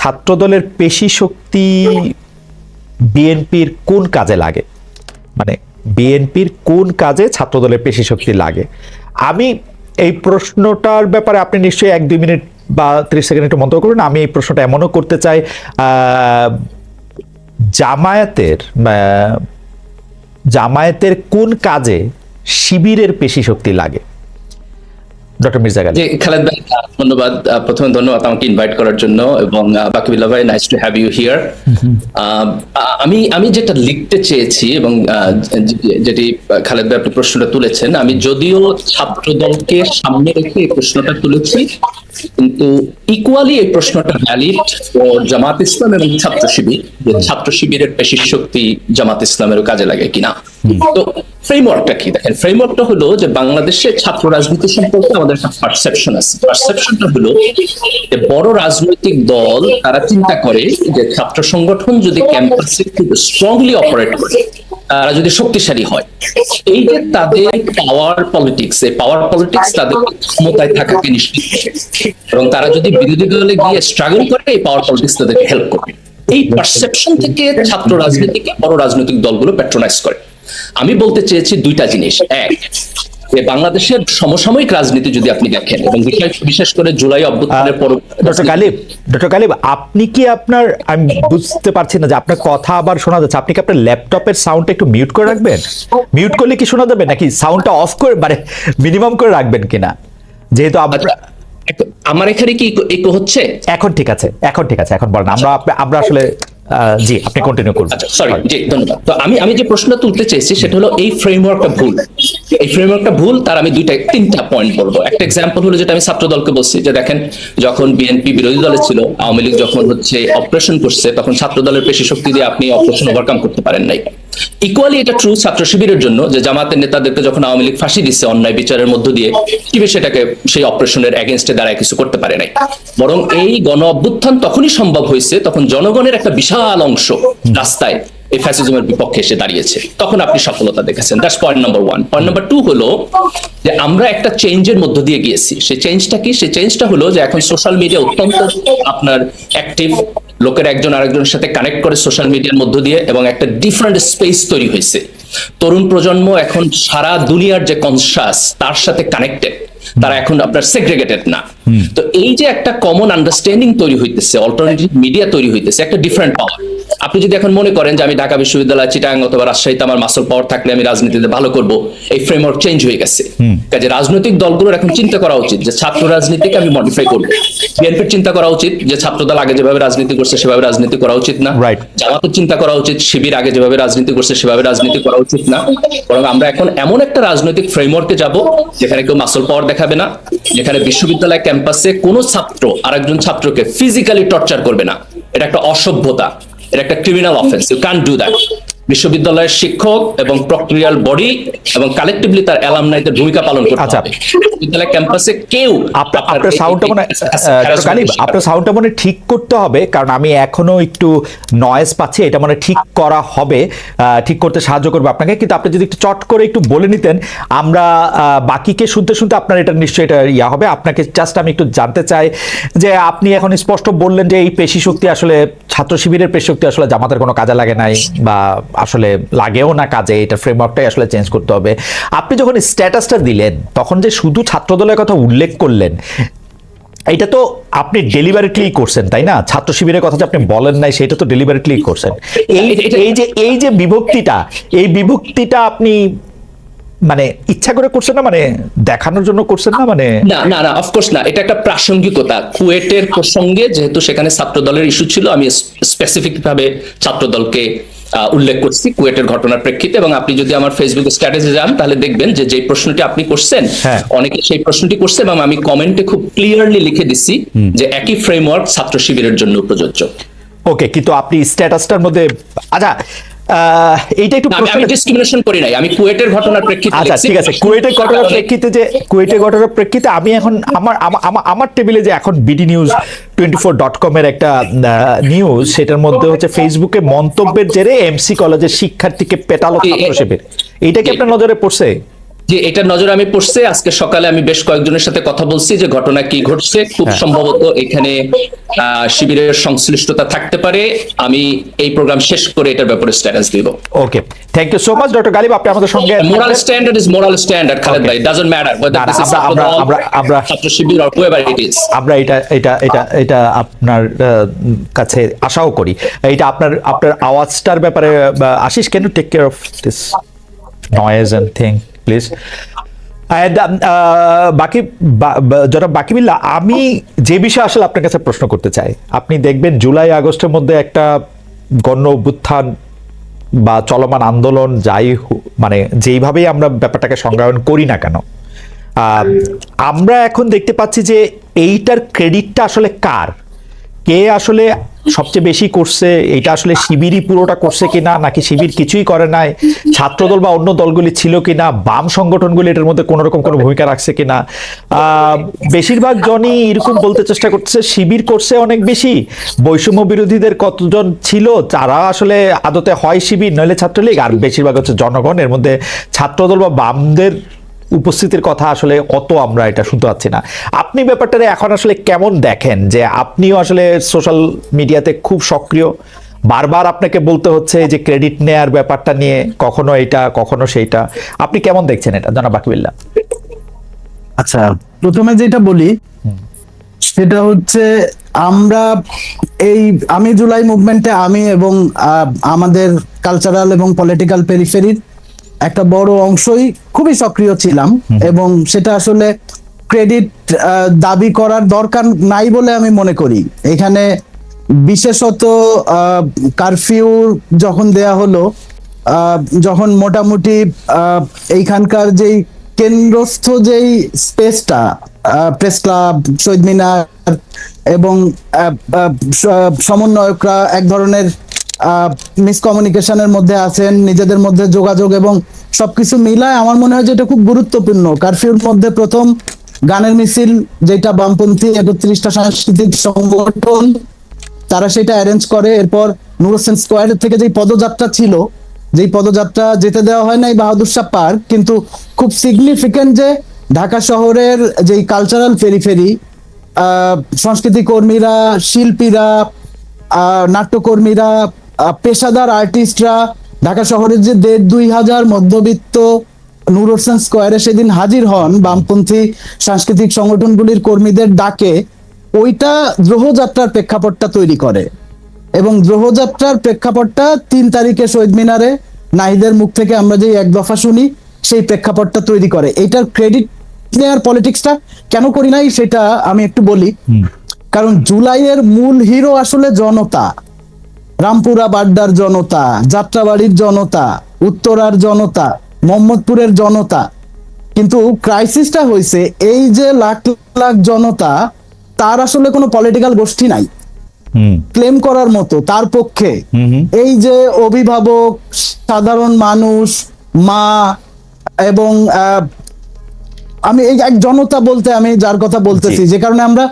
ছাত্রদলের পেশি শক্তি বিএনপির কোন কাজে লাগে? মানে বিএনপির কোন কাজে ছাত্রদলের পেশি শক্তি লাগে? আমি এই প্রশ্নটার ব্যাপারে আপনি নিশ্চয়ই এক, দুই মিনিট বা ত্রিশ সেকেন্ড একটু মন্তব্য করুন। আমি এই প্রশ্নটা এমনও করতে চাই জামায়াতের জামায়াতের কোন কাজে শিবিরের পেশি শক্তি লাগে? ডক্টর মির্জা গালি খালেদ ভাই ধন্যবাদ। প্রথমে ধন্যবাদ আমাকে ইনভাইট করার জন্য এবং বাকিবিল্লাহ ভাই nice to have you here আমি আমি যেটা লিখতে চেয়েছি এবং যেটি খালেদ ভাই আপনি প্রশ্নটা তুলেছেন আমি যদিও ছাত্র দলকে সামনে রেখে এই প্রশ্নটা তুলেছি কিন্তু ইকুয়ালি এই প্রশ্নটা ভ্যালিড ও জামাত ইসলাম এবং ছাত্র শিবির ছাত্র শিবিরের পেশি শক্তি জামাত ইসলামেরও কাজে লাগে কিনা। তো ফ্রেমওয়ার্কটা কি? দেখেন ফ্রেমওয়ার্কটা হলো যে বাংলাদেশে ছাত্র রাজনীতি সম্পর্কে আমাদের একটা পারসেপশন আছে। পারসেপশনটা হলো যে বড় রাজনৈতিক দল, তারা চিন্তা করে যে ছাত্র সংগঠন যদি ক্যাম্পাসে খুব স্ট্রংলি অপারেট করে, তারা যদি শক্তিশালী হয়, এই যে তাদের পাওয়ার পলিটিক্স এই পাওয়ার পলিটিক্স তাদের ক্ষমতায় থাকাকে নিশ্চিত করে, এবং তারা যদি বিরোধী দলে গিয়ে স্ট্রাগল করে, এই পাওয়ার পলিটিক্স তাদেরকে হেল্প করবে। এই পারসেপশন থেকে ছাত্র রাজনীতিকে বড় রাজনৈতিক দলগুলো প্যাট্রোনাইজ করে। আমি বলতে চেয়েছি দুইটা জিনিস। এক যে বাংলাদেশের সমসাময়িক রাজনীতি যদি আপনি দেখেন এবং বিশেষ- করে জুলাই অভ্যুত্থানের পর ডক্টর গালিব ডক্টর গালিব আপনি কি আপনার আমি বুঝতে পারছি না যে আপনার কথা আবার শোনা যাচ্ছে। আপনি কি আপনার ল্যাপটপের সাউন্ডটা একটু মিউট করে রাখবেন? মিউট করলে কি শোনা যাবে? নাকি সাউন্ডটা অফ করে মানে মিনিমাম করে রাখবেন কিনা? যেহেতু আমরা আচ্ছা, আমার এখানে কি ইকো হচ্ছে? এখন ঠিক আছে এখন ঠিক আছে এখন বলেন আমরা আমরা আসলে জি আপনি কন্টিনিউ করুন। আচ্ছা সরি জি ধন্যবাদ। তো আমি আমি যে প্রশ্ন তুলতে চাইছি সেটা হলো এই ফ্রেমওয়ার্কটা ভুল। এই ফ্রেমওয়ার্কটা ভুল তার আমি দুইটা তিনটা পয়েন্ট বলব। একটা এক্সাম্পল হলো যেটা আমি ছাত্র দলকে বলছি যে দেখেন যখন বিএনপি বিরোধী দলে ছিল আওয়ামী লীগ যখন হচ্ছে অপারেশন করছে তখন ছাত্র দলের পেশি শক্তি দিয়ে আপনি অপারেশন ওভারকাম করতে পারেন নাই। ইকুয়ালি এটা ট্রু ছাত্র শিবিরের জন্য যে জামাতের নেতাদেরকে যখন আওয়ামী লীগ ফাঁসি দিচ্ছে অন্যায় বিচারের মধ্য দিয়ে শিবির সেটাকে সেই অপারেশনের এগেনস্টে দাঁড়ায় কিছু করতে পারে নাই। বরং এই গণ অভ্যুত্থান তখনই সম্ভব হয়েছে তখন জনগণের একটা বিশাল অংশ রাস্তায় এই ফ্যাসিজমের বিপক্ষে এসে দাঁড়িয়েছে। তখন আপনি সফলতা দেখেছেন। That's point number one point number two হলো যে আমরা একটা চেঞ্জের মধ্য দিয়ে গিয়েছি। সেই চেঞ্জটা কি? সেই চেঞ্জটা হলো যে এখন সোশ্যাল মিডিয়া অত্যন্ত আপনার অ্যাক্টিভ লোকের একজন আরেকজনের সাথে কানেক্ট করে সোশ্যাল মিডিয়ার মধ্য দিয়ে এবং একটা ডিফারেন্ট স্পেস তৈরি হয়েছে। তরুণ প্রজন্ম এখন সারা দুনিয়ার যে কনসাস তার সাথে কানেক্টেড তারা এখন আপনার সেগ্রেগেটেড না। তো এই যে একটা কমন আন্ডারস্ট্যান্ডিং তৈরি হইতেছে অল্টারনেটিভ মিডিয়া তৈরি হইতেছে একটা ডিফারেন্ট পাওয়ার আপনি যদি এখন মনে করেন যে আমি ঢাকা বিশ্ববিদ্যালয় চিটাং অথবা রাজশাহীতে আমার মাসল পাওয়ার থাকলে আমি রাজনীতিতে ভালো করব এই ফ্রেমওয়ার্ক চেঞ্জ হয়ে গেছে। কাজে রাজনৈতিক দলগুলোর এখন চিন্তা করা উচিত যে ছাত্র রাজনীতিকে আমি মডিফাই করব। বিএনপির চিন্তা করা উচিত যে ছাত্রদল আগে যেভাবে রাজনীতি করছে সেভাবে রাজনীতি করা উচিত না. জামাতের চিন্তা করা উচিত শিবির আগে যেভাবে রাজনীতি করছে সেভাবে রাজনীতি করা উচিত না। বরং আমরা এখন এমন একটা রাজনৈতিক ফ্রেমওয়ার্কে যাব যেখানে কেউ মাসল পাওয়ার দেখাবে না যেখানে বিশ্ববিদ্যালয় ক্যাম্পাসে কোনো ছাত্র আর একজন ছাত্রকে ফিজিক্যালি টর্চার করবে না। এটা একটা অসভ্যতা। এটা একটা criminal offence you can do that বিশ্ববিদ্যালয়ের শিক্ষক এবং প্রক্রিয়াল বডি এবং কালেকটিভলি তার অ্যালামনাইদের ভূমিকা পালন করতে আচ্ছা। বিশ্ববিদ্যালয় ক্যাম্পাসে কেউ আপনার সাউন্ডটা মনে গালিব আপনার সাউন্ডটা মনে ঠিক করতে হবে কারণ আমি এখনও একটু নয়েজ পাচ্ছি এটা মানে ঠিক করা হবে ঠিক করতে সাহায্য করবে আপনাকে। কিন্তু আপনি যদি একটু চট করে একটু বলে নিতেন আমরা বাকিকে শুনতে শুনতে আপনার এটা নিশ্চয়ই এটা ইয়া হবে। আপনাকে জাস্ট আমি একটু জানতে চাই যে আপনি এখন স্পষ্ট বললেন যে এই পেশি শক্তি আসলে ছাত্র শিবিরের পেশি শক্তি আসলে জামাতের কোনো কাজে লাগে নাই বা আসলে লাগেও না কাজে, এটা ফ্রেমওয়ার্কটাই আসলে চেঞ্জ করতে হবে। আপনি যখন স্ট্যাটাসটা দিলেন, তখন যে শুধু ছাত্রদলের কথা উল্লেখ করলেন এটা তো আপনি ডেলিভারিটলি করছেন, তাই না? ছাত্র শিবিরের কথা যে আপনি বলেন নাই, সেটা তো ডেলিভারিটলি করছেন। এই এই যে এই যে বিভক্তিটা, এই বিভক্তিটা আপনি মানে ইচ্ছা করে করছেন না? মানে দেখানোর জন্য করছেন না? মানে না না না অফকোর্স না। এটা একটা প্রাসঙ্গিকতা। কুয়েটের প্রসঙ্গে যেহেতু সেখানে ছাত্র দলের ইস্যু ছিল, আমি স্পেসিফিক ভাবে ছাত্র দলকে উল্লেখ করছি কুয়েটের ঘটনার প্রেক্ষিতে এবং আপনি যদি আমার ফেসবুক স্ট্যাটাসে যান তাহলে দেখবেন যে যে প্রশ্নটি আপনি করছেন হ্যাঁ। অনেকে সেই প্রশ্নটি করছে এবং আমি কমেন্টে খুব ক্লিয়ারলি লিখে দিছি যে একই ফ্রেমওয়ার্ক ছাত্র শিবিরের জন্য প্রযোজ্য ওকে কিন্তু আপনি স্ট্যাটাসটার মধ্যে আচ্ছা এইটা একটু আমি- ডিসক্রিমিনেশন করি নাই আমি কুয়েটের ঘটনার প্রেক্ষিতে আচ্ছা ঠিক আছে কুয়েটের ঘটনার প্রেক্ষিতে যে কুয়েটের ঘটনার প্রেক্ষিতে আমি এখন আমার আমা- আমা- আমার টেবিলে যে এখন BD news twenty four dot com এর একটা নিউজ সেটার মধ্যে হচ্ছে ফেসবুকে মন্তব্যের জেরে এমসি কলেজের শিক্ষার্থীকে পেটালো ছাত্র শিবির এইটা কি আপনার নজরে পড়ছে? যে এটার নজরে আমি পড়ছে আজকে সকালে আমি বেশ কয়েকজনের সাথে কথা বলছি যে ঘটনা কি ঘটছে। খুব হ্যাঁ। সম্ভবত এখানে শিবিরের সংশ্লিষ্টতা থাকতে পারে। আমি এই প্রোগ্রাম শেষ করে এটার ব্যাপারে স্ট্যাটাস দিব। Okay thank you so much doctor Galib আপনি আমাদের সঙ্গে moral standard is moral standard Khaled ভাই ডাজন্ট ম্যাটার না, না, আমরা- আমরা- আমরা- আমরা- Chhatra Shibir or whoever it is আমরা এটা এটা এটা এটা আপনার কাছে আশাও করি। এটা আপনার আপনার আওয়াজটার ব্যাপারে Ashis you take care of this noise and thing please বাকি, বা- বা- যারা বাকি বিল্লা আমি যে বিষয়ে আসলে আপনার কাছে প্রশ্ন করতে চাই, আপনি দেখবেন জুলাই, আগস্টের মধ্যে একটা গণ অভ্যুত্থান বা চলমান আন্দোলন যাই মানে যেইভাবেই আমরা ব্যাপারটাকে সংজ্ঞায়ন করি না কেন আমরা এখন দেখতে পাচ্ছি যে এইটার ক্রেডিটটা আসলে কার? কে আসলে সবচেয়ে বেশি করছে, এটা আসলে শিবিরই পুরোটা করছে কিনা, নাকি শিবির কিছুই করে নাই, ছাত্রদল বা অন্য দলগুলি ছিল কিনা, বাম সংগঠনগুলি এটার মধ্যে কোনো রকম কোনো ভূমিকা রাখছে কিনা? বেশিরভাগ জনই এরকম বলতে চেষ্টা করছে শিবির করছে অনেক বেশি, বৈষম্য বিরোধীদের কতজন ছিল যারা আসলে আদতে হয় শিবির, নইলে ছাত্রলীগ, আর বেশিরভাগ হচ্ছে জনগণ, এর মধ্যে ছাত্রদল বা বামদের উপস্থিতির কথা আসলে অত আমরা এটা শুনতে পাচ্ছি না। আপনি ব্যাপারটারে এখন আসলে কেমন দেখেন? যে আপনিও আসলে সোশ্যাল মিডিয়াতে খুব সক্রিয়। বারবার আপনাকে বলতে হচ্ছে যে ক্রেডিট নেয়ার ব্যাপারটা নিয়ে, কখনো এটা, কখনো সেইটা। আপনি কেমন দেখছেন এটা? জানা বাকিবিল্লা আচ্ছা প্রথমে যেটা বলি, সেটা হচ্ছে আমরা এই, আমি জুলাই মুভমেন্টে আমি এবং আমাদের কালচারাল এবং পলিটিক্যাল পেরিফেরির একটা বড় অংশই খুবই সক্রিয় ছিলাম এবং সেটা আসলে ক্রেডিট দাবি করার দরকার নাই বলে আমি মনে করি। এখানে বিশেষত কারফিউ যখন দেয়া হলো যখন মোটামুটি এইখানকার যেই কেন্দ্রস্থ যেই স্পেসটা প্রেস ক্লাব শহীদ মিনার এবং সমন্বয়করা এক ধরনের মিসকমিউনিকেশনের মধ্যে আছেন, নিজেদের মধ্যে যোগাযোগ এবং সবকিছু মিলায় আমার মনে হয় যে এটা খুব গুরুত্বপূর্ণ। কারফিউর মধ্যে প্রথম গানের মিছিল, যেটা বামপন্থী একত্রিশটা সাংস্কৃতিক সংগঠন, তারা সেটা অ্যারেঞ্জ করে। এরপর নুর হোসেন স্কোয়ার থেকে যে পদযাত্রা ছিল, যেই পদযাত্রা যেতে দেওয়া হয় নাই বাহাদুর শাহ পার্ক, কিন্তু খুব সিগনিফিকেন্ট যে ঢাকা শহরের যেই কালচারাল ফেরিফেরি সংস্কৃতি কর্মীরা, শিল্পীরা নাট্যকর্মীরা পেশাদার আর্টিস্টরা ঢাকা শহরের যে দেড় দুই হাজার মধ্যবিত্ত নূর হোসেন স্কোয়ারে সেদিন হাজির হন বামপন্থী সাংস্কৃতিক সংগঠনগুলির কর্মীদের ডাকে। ওইটা দ্রোহযাত্রার প্রেক্ষাপটটা তৈরি করে এবং দ্রোহযাত্রার প্রেক্ষাপটটা তিন তারিখে শহীদ মিনারে নাহিদের মুখ থেকে আমরা যে এক দফা শুনি সেই প্রেক্ষাপটটা তৈরি করে। এটার ক্রেডিট নেয়ার পলিটিক্সটা কেন করি নাই সেটা আমি একটু বলি। কারণ জুলাইয়ের মূল হিরো আসলে জনতা। রামপুরা বাড্ডার জনতা যাত্রাবাড়ির জনতা উত্তরার জনতা মোহাম্মদপুরের জনতা। কিন্তু ক্রাইসিসটা হয়েছে এই যে লাখ লাখ জনতা তার আসলে কোনো পলিটিক্যাল গোষ্ঠী নাই। ক্লেম করার মতো তার পক্ষে। এই যে অভিভাবক সাধারণ মানুষ মা এবং আহ, আমি এই এক জনতা বলতে আমি যার কথা বলতেছি যে কারণে আমরা